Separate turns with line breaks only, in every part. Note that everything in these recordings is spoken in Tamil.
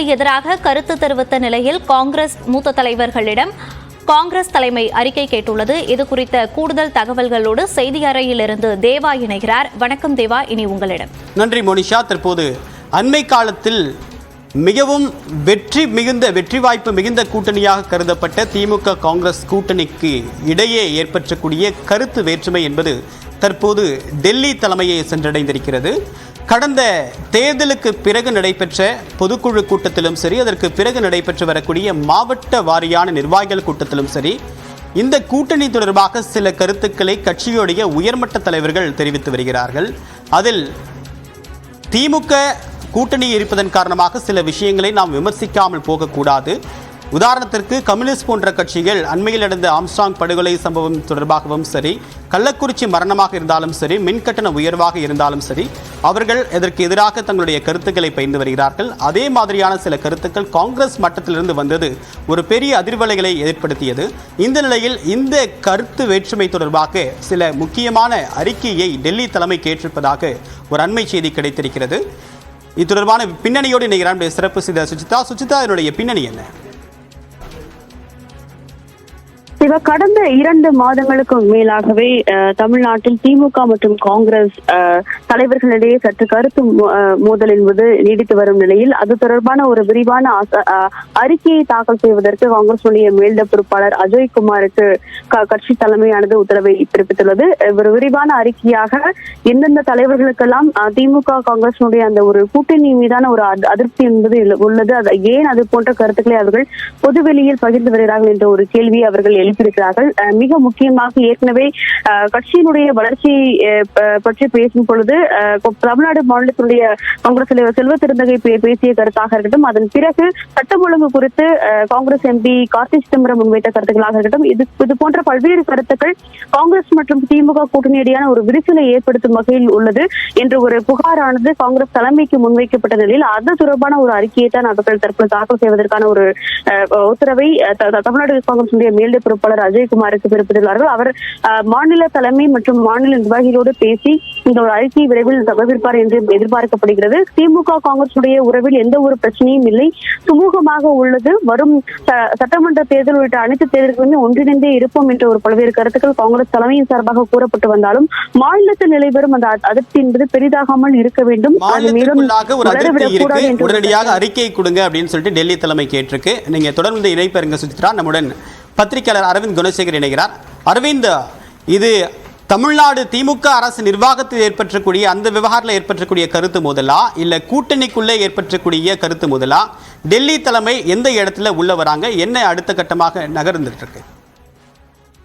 திமுகவிற்கு எதிராக கருத்து தெரிவித்த நிலையில் காங்கிரஸ் மூத்த தலைவர்களிடம் காங்கிரஸ் தலைமை அறிக்கை கேட்டுள்ளது. இது குறித்த கூடுதல் தகவல்களோடு செய்தி அறையிலிருந்து தேவா இணைகிறார். வணக்கம் தேவா இனி உங்களிடம்.
நன்றி மோனிஷா. தற்போது அண்மை காலத்தில் மிகவும் வெற்றி மிகுந்த வெற்றி வாய்ப்பு மிகுந்த கூட்டணியாக கருதப்பட்ட திமுக காங்கிரஸ் கூட்டணிக்கு இடையே ஏற்பற்றக்கூடிய கருத்து வேற்றுமை என்பது தற்போது டெல்லி தலைமையை சென்றடைந்திருக்கிறது. கடந்த தேர்தலுக்கு பிறகு நடைபெற்ற பொதுக்குழு கூட்டத்திலும் சரி அதற்கு பிறகு நடைபெற்று வரக்கூடிய மாவட்ட வாரியான நிர்வாகிகள் கூட்டத்திலும் சரி இந்த கூட்டணி தொடர்பாக சில கருத்துக்களை கட்சியுடைய உயர்மட்ட தலைவர்கள் தெரிவித்து வருகிறார்கள். அதில் திமுக கூட்டணி இருப்பதன் காரணமாக சில விஷயங்களை நாம் விமர்சிக்காமல் போகக்கூடாது. உதாரணத்திற்கு கம்யூனிஸ்ட் போன்ற கட்சிகள் அண்மையில் நடந்த ஆம்ஸ்டாங் படுகொலை சம்பவம் தொடர்பாகவும் சரி கள்ளக்குறிச்சி மரணமாக இருந்தாலும் சரி மின்கட்டண உயர்வாக இருந்தாலும் சரி அவர்கள் இதற்கு எதிராக தங்களுடைய கருத்துக்களை பகிர்ந்து வருகிறார்கள். அதே மாதிரியான சில கருத்துக்கள் காங்கிரஸ் மட்டத்திலிருந்து வந்தது ஒரு பெரிய அதிர்வலைகளை ஏற்படுத்தியது. இந்த நிலையில் இந்த கருத்து வேற்றுமை தொடர்பாக சில முக்கியமான அறிக்கையை டெல்லி தலைமை கேட்டிருப்பதாக ஒரு அண்மை செய்தி கிடைத்திருக்கிறது. இது தொடர்பான பின்னணியோடு இணைகிறான் சிறப்பு செய்த சுஜிதா. சுஜிதா இதனுடைய பின்னணி என்ன?
சிவ கடந்த இரண்டு மாதங்களுக்கு மேலாகவே தமிழ்நாட்டில் திமுக மற்றும் காங்கிரஸ் தலைவர்களிடையே சற்று கருத்து மோதல் என்பது நீடித்து வரும் நிலையில் அது தொடர்பான ஒரு விரிவான அறிக்கையை தாக்கல் செய்வதற்கு காங்கிரசுடைய மேல்ட பொறுப்பாளர் அஜய் குமாருக்கு கட்சி தலைமையானது உத்தரவை பிறப்பித்துள்ளது. ஒரு விரிவான அறிக்கையாக எந்தெந்த தலைவர்களுக்கெல்லாம் திமுக காங்கிரசுடைய அந்த ஒரு கூட்டணி மீதான ஒரு அதிருப்தி என்பது உள்ளது. அது ஏன் அது போன்ற கருத்துக்களை அவர்கள் பொதுவெளியில் பகிர்ந்து வருகிறார்கள் என்ற ஒரு கேள்வியை அவர்கள் எழுப்பி வைத்திருக்கிறார்கள். மிக முக்கியமாக ஏற்கனவே கட்சியினுடைய வளர்ச்சி பற்றி பேசும் பொழுது தமிழ்நாடு மாநிலத்தினுடைய காங்கிரஸ் தலைவர் செல்வ திருந்தகை பேசிய கருத்தாக இருக்கட்டும் அதன் பிறகு சட்டம் ஒழுங்கு குறித்து காங்கிரஸ் எம்பி கார்த்தி சிதம்பரம் முன்வைத்த கருத்துக்களாக இருக்கட்டும் இது இது போன்ற பல்வேறு கருத்துக்கள் காங்கிரஸ் மற்றும் திமுக கூட்டணி இடையான ஒரு விரிசலை ஏற்படுத்தும் வகையில் உள்ளது என்ற ஒரு புகாரானது காங்கிரஸ் தலைமைக்கு முன்வைக்கப்பட்ட நிலையில் அது தொடர்பான ஒரு அறிக்கையை தான் அவர்கள் தற்போது தாக்கல் செய்வதற்கான ஒரு உத்தரவை தமிழ்நாடு காங்கிரஸ் மேல்நிலை பொறுப்பாளர் அஜய்குமாருக்கு பிறப்பித்துள்ளார்கள். அவர் மாநில தலைமை மற்றும் மாநில நிர்வாகிகளோடு பேசி இந்த ஒரு அறிக்கையை விரைவில் சமர்ப்பிப்பார் என்று எதிர்பார்க்கப்படுகிறது. திமுக காங்கிரசுடைய உறவில் எந்த ஒரு பிரச்சனையும் இல்லை. சுமூகமாக உள்ளது. வரும் சட்டமன்ற தேர்தல் உள்ளிட்ட அனைத்து தேர்தல்களுமே ஒன்றிணைந்தே இருப்போம் என்ற ஒரு பல்வேறு கருத்துக்கள் காங்கிரஸ் தலைமையின் சார்பாக கூறப்பட்டு வந்தாலும் மாநிலத்தில் நிலைவரும் அந்த அதிருப்தி என்பது பெரிதாகாமல் இருக்க வேண்டும். அது மேலும்
உடனடியாக அறிக்கை கொடுங்க அப்படின்னு சொல்லிட்டு டெல்லி தலைமை கேட்டிருக்கு. நீங்க தொடர்ந்து இணைப்பருங்க சுசித்ரா நம்முடன் பத்திரிகையாளர் அரவிந்த் குணசேகர் இணைகிறார். அரவிந்த் இது தமிழ்நாடு திமுக அரசு நிர்வாகத்தில் ஏற்பற்றக்கூடிய அந்த விவகாரத்தில் ஏற்பற்றக்கூடிய கருத்து முதலா? இல்லை கூட்டணிக்குள்ளே ஏற்பற்றக்கூடிய கருத்து முதலா? டெல்லி தலைமை எந்த இடத்துல உள்ள வராங்க? என்ன அடுத்த கட்டமாக நகர்ந்துட்டு இருக்கு?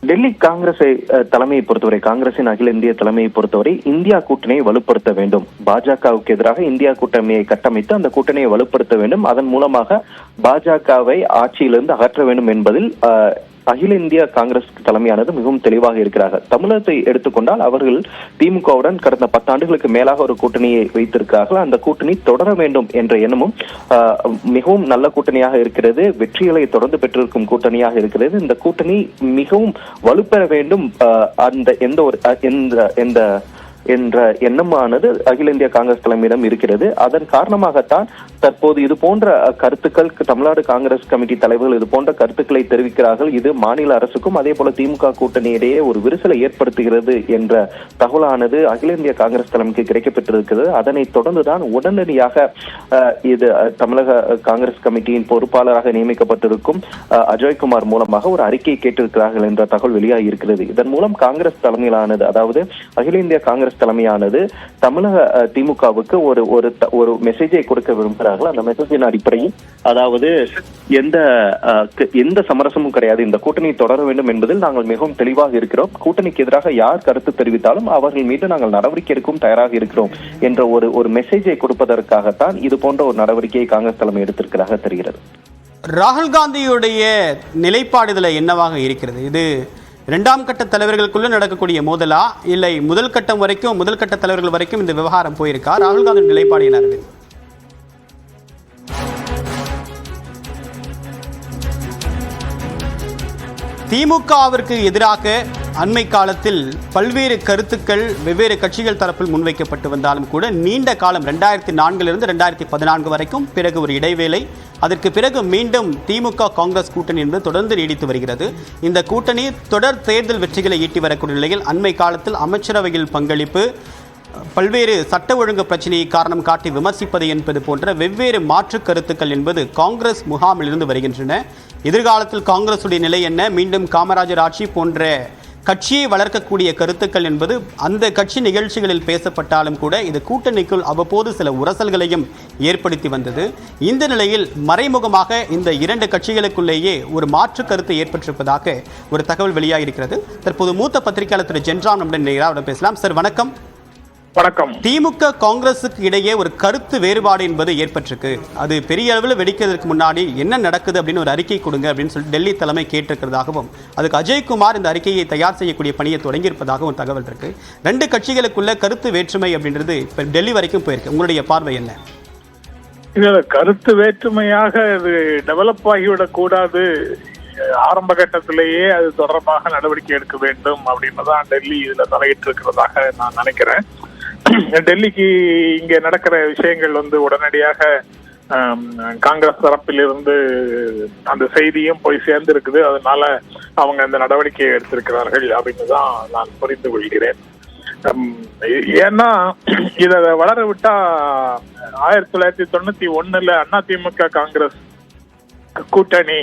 டெல்லி காங்கிரஸை தலைமையை பொறுத்தவரை காங்கிரசின் அகில இந்திய தலைமையை பொறுத்தவரை இந்தியா கூட்டணியை வலுப்படுத்த வேண்டும். பாஜகவுக்கு எதிராக இந்தியா கூட்டணியை கட்டமைத்து அந்த கூட்டணியை வலுப்படுத்த வேண்டும். அதன் மூலமாக பாஜகவை ஆட்சியிலிருந்து அகற்ற வேண்டும் என்பதில் அஹ், அகில இந்திய காங்கிரஸ் தலைமையானது மிகவும் தெளிவாக இருக்கிறார்கள். தமிழகத்தை எடுத்துக்கொண்டால் அவர்கள் திமுகவுடன் கடந்த பத்தாண்டுகளுக்கு மேலாக ஒரு கூட்டணியை வைத்திருக்கிறார்கள். அந்த கூட்டணி தொடர வேண்டும் என்ற எண்ணமும் மிகவும் நல்ல கூட்டணியாக இருக்கிறது. வெற்றிகளை தொடர்ந்து பெற்றிருக்கும் கூட்டணியாக இருக்கிறது. இந்த கூட்டணி மிகவும் வலுப்பெற வேண்டும். அந்த எந்த ஒரு எந்த எந்த என்ற எண்ணமானது அகில இந்திய காங்கிரஸ் தலைமையிடம் இருக்கிறது. அதன் காரணமாகத்தான் தற்போது இது போன்ற கருத்துக்கள் தமிழ்நாடு காங்கிரஸ் கமிட்டி தலைவர்கள் இது போன்ற கருத்துக்களை தெரிவிக்கிறார்கள். இது மாநில அரசுக்கும் அதே போல திமுக கூட்டணியிடையே ஒரு விரிசலை ஏற்படுத்துகிறது என்ற தகவலானது அகில இந்திய காங்கிரஸ் தலைமைக்கு கிடைக்கப்பட்டிருக்கிறது அதனைத் தொடர்ந்துதான் உடனடியாக அஹ், இது தமிழக காங்கிரஸ் கமிட்டியின் பொறுப்பாளராக நியமிக்கப்பட்டிருக்கும் அஜய்குமார் மூலமாக ஒரு அறிக்கை கேட்டிருக்கிறார்கள் என்ற தகவல் வெளியாகி இருக்கிறது. இதன் மூலம் காங்கிரஸ் தலைமையிலானது அதாவது அகில இந்திய காங்கிரஸ் தலைமையானது தமிழக திமுகவுக்கு ஒரு ஒரு ஒரு மெசேஜை கொடுக்க விரும்புகிறார்கள். அந்த மெசேஜின் அடிப்படையில் அதாவது எந்த எந்த சமரசமும் கிடையாது. இந்த கூட்டணி தொடர வேண்டும் என்பதில் நாங்கள் மிகவும் தெளிவாக இருக்கிறோம். கூட்டணிக்கு எதிராக யார் கருத்து தெரிவித்தாலும் அவர்கள் மீது நாங்கள் நடவடிக்கை எடுக்கும் தயாராக இருக்கிறோம் என்ற ஒரு ஒரு மெசேஜை கொடுப்பதற்காகத்தான் இது போன்ற ஒரு நடவடிக்கையை காங்கிரஸ் தலைமை எடுத்திருக்கிறதாக தெரிகிறது.
ராகுல் காந்தியுடைய நிலைப்பாடு இதுல என்னவாக இருக்கிறது? இது இரண்டாம் கட்ட தலைவர்களுக்குள்ள நடக்கக்கூடிய மோதலா இல்லை முதல் கட்டம் வரைக்கும் முதல் கட்ட தலைவர்கள் வரைக்கும் இந்த விவகாரம் போயிருக்கா ராகுல் காந்தி நிலைப்பாடு என அரவிந்த்? திமுகவிற்கு எதிராக அண்மை காலத்தில் பல்வேறு கருத்துக்கள் வெவ்வேறு கட்சிகள் தரப்பில் முன்வைக்கப்பட்டு வந்தாலும் கூட நீண்ட காலம் ரெண்டாயிரத்தி நான்கிலிருந்து ரெண்டாயிரத்தி பதினான்கு வரைக்கும் பிறகு ஒரு இடைவேளை. அதற்கு பிறகு மீண்டும் திமுக காங்கிரஸ் கூட்டணி என்பது தொடர்ந்து நீடித்து வருகிறது. இந்த கூட்டணி தொடர் தேர்தல் வெற்றிகளை ஈட்டி வரக்கூடிய நிலையில் அண்மை காலத்தில் அமைச்சரவையில் பங்களிப்பு பல்வேறு சட்ட ஒழுங்கு பிரச்சனையை காரணம் காட்டி விமர்சிப்பது என்பது போன்ற வெவ்வேறு மாற்று கருத்துக்கள் என்பது காங்கிரஸ் முகாமிலிருந்து வருகின்றன. எதிர்காலத்தில் காங்கிரசுடைய நிலை என்ன? மீண்டும் காமராஜர் ஆட்சி போன்ற கட்சியை வளர்க்கக்கூடிய கருத்துக்கள் என்பது அந்த கட்சி நிகழ்ச்சிகளில் பேசப்பட்டாலும் கூட இது கூட்டணிக்குள் அவ்வப்போது சில உரசல்களையும் ஏற்படுத்தி வந்தது. இந்த நிலையில் மறைமுகமாக இந்த இரண்டு கட்சிகளுக்குள்ளேயே ஒரு மாற்று கருத்து ஏற்பட்டிருப்பதாக ஒரு தகவல் வெளியாகியிருக்கிறது. தற்போது மூத்த பத்திரிகையாளர் திரு ஜென்ராம் நம்முடன் நேராக பேசலாம். சார் வணக்கம்.
வணக்கம்.
திமுக காங்கிரஸுக்கு இடையே ஒரு கருத்து வேறுபாடு என்பது ஏற்பட்டிருக்கு. அது பெரிய அளவில் வெடிக்கிறதுக்கு முன்னாடி என்ன நடக்குது அப்படின்னு ஒரு அறிக்கை கொடுங்க அப்படின்னு சொல்லி டெல்லி தலைமை கேட்டிருக்கிறதாகவும் அதுக்கு அஜய்குமார் இந்த அறிக்கையை தயார் செய்யக்கூடிய பணியை தொடங்கியிருப்பதாகவும் தகவல் இருக்கு. ரெண்டு கட்சிகளுக்குள்ள கருத்து வேற்றுமை அப்படின்றது இப்போ டெல்லி வரைக்கும் போயிருக்கு. உங்களுடைய பார்வை என்ன?
இதுல கருத்து வேற்றுமையாக இது டெவலப் ஆகிவிடக் கூடாது ஆரம்ப கட்டத்திலேயே அது தொடர்பாக நடவடிக்கை எடுக்க வேண்டும் அப்படின்னு தான் டெல்லி இதுல தலையிட்டு இருக்கிறதாக நான் நினைக்கிறேன். டெல்லிக்கு இங்க நடக்கிற விஷயங்கள் வந்து உடனடியாக காங்கிரஸ் தரப்பிலிருந்து அந்த செய்தியும் போய் சேர்ந்து இருக்குது அதனால அவங்க அந்த நடவடிக்கையை எடுத்திருக்கிறார்கள் அப்படின்னு தான் நான் புரிந்து கொள்கிறேன். ஏன்னா இத வளர விட்டா ஆயிரத்தி தொள்ளாயிரத்தி தொண்ணூத்தி ஒண்ணுல அதிமுக காங்கிரஸ் கூட்டணி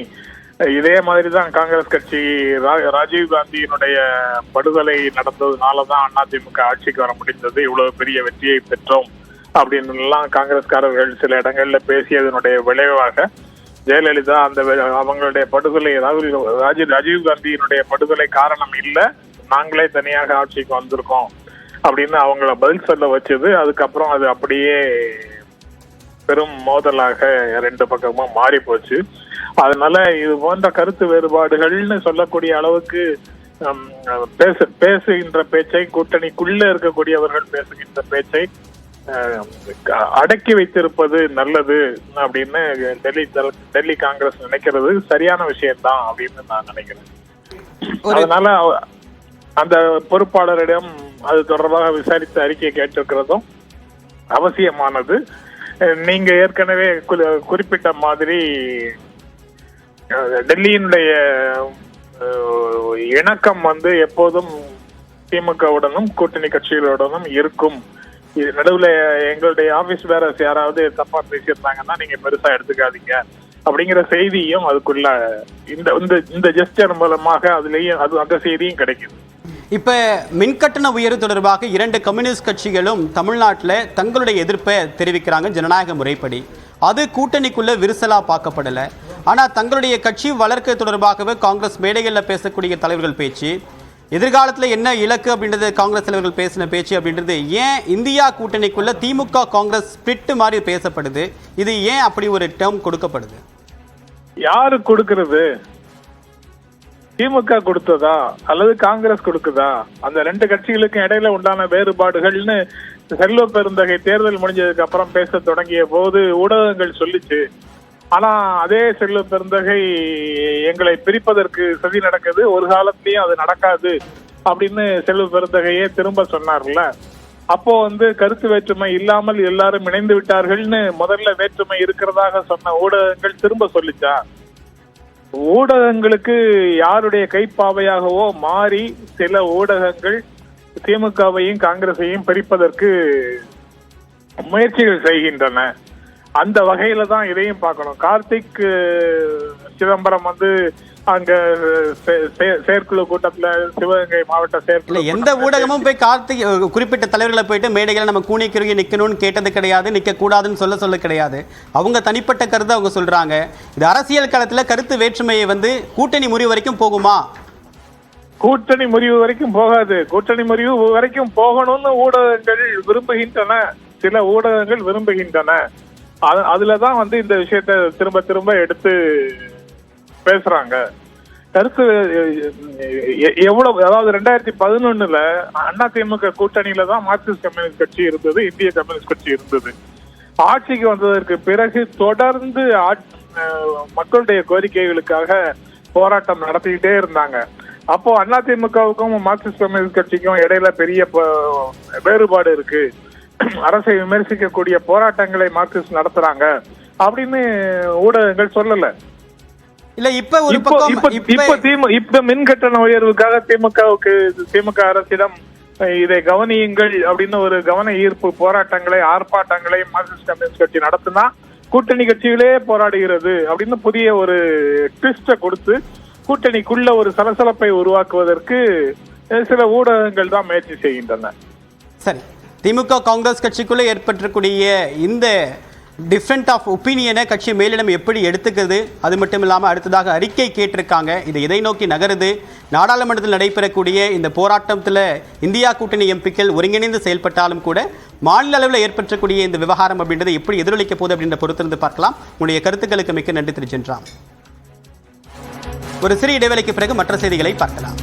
இதே மாதிரி தான் காங்கிரஸ் கட்சி ரா- ராஜீவ் காந்தியினுடைய படுகொலை நடந்ததுனால தான் அதிமுக ஆட்சிக்கு வர முடிந்தது. இவ்வளவு பெரிய வெற்றியை பெற்றோம் அப்படின்னு எல்லாம் காங்கிரஸ்காரர்கள் சில இடங்கள்ல பேசியதனுடைய விளைவாக ஜெயலலிதா அந்த அவங்களுடைய படுகொலை ராகுல் ராஜீவ் ராஜீவ் காந்தியினுடைய படுகொலை காரணம் இல்லை. நாங்களே தனியாக ஆட்சிக்கு வந்திருக்கோம் அப்படின்னு அவங்கள பதில் சொல்ல வச்சது. அதுக்கப்புறம் அது அப்படியே பெரும் மோதலாக ரெண்டு பக்கமும் மாறி போச்சு அதனால இது போன்ற கருத்து வேறுபாடுகள்னு சொல்லக்கூடிய அளவுக்கு பேச பேசுகின்ற பேச்சை கூட்டணிக்குள்ள இருக்கக்கூடியவர்கள் பேசுகின்ற பேச்சை அடக்கி வைத்திருப்பது நல்லது அப்படின்னு டெல்லி டெல்லி காங்கிரஸ் நினைக்கிறது. சரியான விஷயம்தான் அப்படின்னு நான் நினைக்கிறேன். அதனால அந்த பொறுப்பாளரிடம் அது தொடர்பாக விசாரித்து அறிக்கை கேட்டிருக்கிறதும் அவசியமானது. நீங்க ஏற்கனவே குறிப்பிட்ட மாதிரி டெல்லியினுடைய இணக்கம் வந்து எப்போதும் திமுகவுடனும் கூட்டணி கட்சிகளுடனும் இருக்கும். இது நடுவுல எங்களுடைய ஆபீஸ் பேரஸ் யாராவது தப்பா பேசியிருந்தாங்கன்னா நீங்க பெருசா எடுத்துக்காதீங்க. அப்படிங்கிற செய்தியும் அதுக்குள்ள இந்த இந்த இந்த ஜெஸ்டர் மூலமாக அதுலயும் அது அந்த செய்தியும் கிடைக்குது.
இப்போ மின்கட்டண உயர்வு தொடர்பாக இரண்டு கம்யூனிஸ்ட் கட்சிகளும் தமிழ்நாட்டில் தங்களுடைய எதிர்ப்பை தெரிவிக்கிறாங்க ஜனநாயக முறைப்படி. அது கூட்டணிக்குள்ள விரிசலா பார்க்கப்படலை. ஆனால் தங்களுடைய கட்சி வளர்க்க தொடர்பாகவே காங்கிரஸ் மேடைகளில் பேசக்கூடிய தலைவர்கள் பேச்சு எதிர்காலத்தில் என்ன இலக்கு அப்படின்றது காங்கிரஸ் தலைவர்கள் பேசின பேச்சு அப்படின்றது ஏன் இந்தியா கூட்டணிக்குள்ள திமுக காங்கிரஸ் ஸ்பிரிட் மாதிரி பேசப்படுது? இது ஏன் அப்படி ஒரு டேர்ம் கொடுக்கப்படுது?
யாரு கொடுக்கிறது? திமுக கொடுத்ததா? அல்லது காங்கிரஸ் கொடுக்குதா? அந்த ரெண்டு கட்சிகளுக்கும் இடையில உண்டான வேறுபாடுகள்னு செல்வ பெருந்தகை தேர்தல் முடிஞ்சதுக்கு அப்புறம் பேச தொடங்கிய போது ஊடகங்கள் சொல்லிச்சு ஆனா அதே செல்லும் பெருந்தகை எங்களை பிரிப்பதற்கு சதி நடக்குது. ஒரு காலத்திலயும் அது நடக்காது அப்படின்னு செல்வ பெருந்தகையே திரும்ப சொன்னார்ல. அப்போ வந்து கருத்து வேற்றுமை இல்லாமல் எல்லாரும் இணைந்து விட்டார்கள்னு முதல்ல வேற்றுமை இருக்கிறதாக சொன்ன ஊடகங்கள் திரும்ப சொல்லிச்சா? ஊடகங்களுக்கு யாருடைய கைப்பாவையாகவோ மாறி சில ஊடகங்கள் திமுகவையும் காங்கிரஸையும் பிரிப்பதற்கு முயற்சிகள் செய்கின்றன. அந்த வகையில தான் இதையும் பார்க்கணும். கார்த்திக் சிதம்பரம் வந்து அங்க செயற்குழு கூட்டத்துல சிவகங்கை மாவட்ட செயற்குழு
எந்த ஊடகமும் போய் கார்த்திக் குறிப்பிட்ட தலைவர்களை போயிட்டு மேடைகளை நம்ம கூனி குறுகி நிக்கணும்னு கேட்டது கிடையாது நிக்க கூடாதுன்னு சொல்ல சொல்ல கிடையாது. அவங்க தனிப்பட்ட கருத்தை அவங்க சொல்றாங்க. இது அரசியல் களத்துல கருத்து வேற்றுமையை வந்து கூட்டணி முறிவு வரைக்கும் போகுமா?
கூட்டணி முறிவு வரைக்கும் போகாது. கூட்டணி முறிவு வரைக்கும் போகணும்னு ஊடகங்கள் விரும்புகின்றன. சில ஊடகங்கள் விரும்புகின்றன. அதுலதான் வந்து இந்த விஷயத்த திரும்ப திரும்ப எடுத்து பேசுறாங்க. கருத்து எவ்வளவு அதாவது ரெண்டாயிரத்தி பதினொன்னுல திமுக கூட்டணியில தான் மார்க்சிஸ்ட் கம்யூனிஸ்ட் கட்சி இருந்தது இந்திய கம்யூனிஸ்ட் கட்சி இருந்தது. ஆட்சிக்கு வந்ததற்கு பிறகு தொடர்ந்து மக்களுடைய கோரிக்கைகளுக்காக போராட்டம் நடத்திக்கிட்டே இருந்தாங்க. அப்போ அதிமுகவுக்கும் மார்க்சிஸ்ட் கம்யூனிஸ்ட் கட்சிக்கும் இடையில பெரிய ப- வேறுபாடு இருக்கு. அரசை விமர்சிக்கக்கூடிய போராட்டங்களை மார்க்சிஸ்ட் நடத்துறாங்க அப்படின்னு ஊடகங்கள் சொல்லல.
இல்ல இப்ப ஒரு பக்கம்
இப்போ
இப்ப
இப்போ மின் கட்டண உயர்வுக்காக திமுகவுக்கு திமுக அரசிடம் இதை கவனியுங்கள் அப்படின்னு ஒரு கவன ஈர்ப்பு போராட்டங்களை ஆர்ப்பாட்டங்களை மார்க்சிஸ்ட் கம்யூனிஸ்ட் கட்சி நடத்தினா கூட்டணி கட்சிகளே போராடுகிறது அப்படின்னு புதிய ஒரு ட்விஸ்ட கொடுத்து கூட்டணிக்குள்ள ஒரு சலசலப்பை உருவாக்குவதற்கு சில ஊடகங்கள் தான் முயற்சி செய்கின்றன.
சரி. திமுக காங்கிரஸ் கட்சிக்குள்ளே ஏற்பட்டிருக்கூடிய இந்த டிஃப்ரெண்ட் ஆஃப் ஒப்பீனியனை கட்சி மேலிடம் எப்படி எடுத்துக்குது? அது மட்டும் இல்லாமல் அடுத்ததாக அறிக்கை கேட்டிருக்காங்க. இது எதை நோக்கி நகருது? நாடாளுமன்றத்தில் நடைபெறக்கூடிய இந்த போராட்டத்தில் இந்தியா கூட்டணி எம்பிக்கள் ஒருங்கிணைந்து செயல்பட்டாலும் கூட மாநில அளவில் ஏற்பட்டக்கூடிய இந்த விவகாரம் அப்படின்றத எப்படி எதிரொலிக்க போகுது அப்படின்ற பொறுத்திருந்து பார்க்கலாம். உங்களுடைய கருத்துக்களுக்கு மிக்க நன்றி திரு சென்றாம் ஒரு சிறிய இடைவேளைக்கு பிறகு மற்ற செய்திகளை பார்க்கலாம்.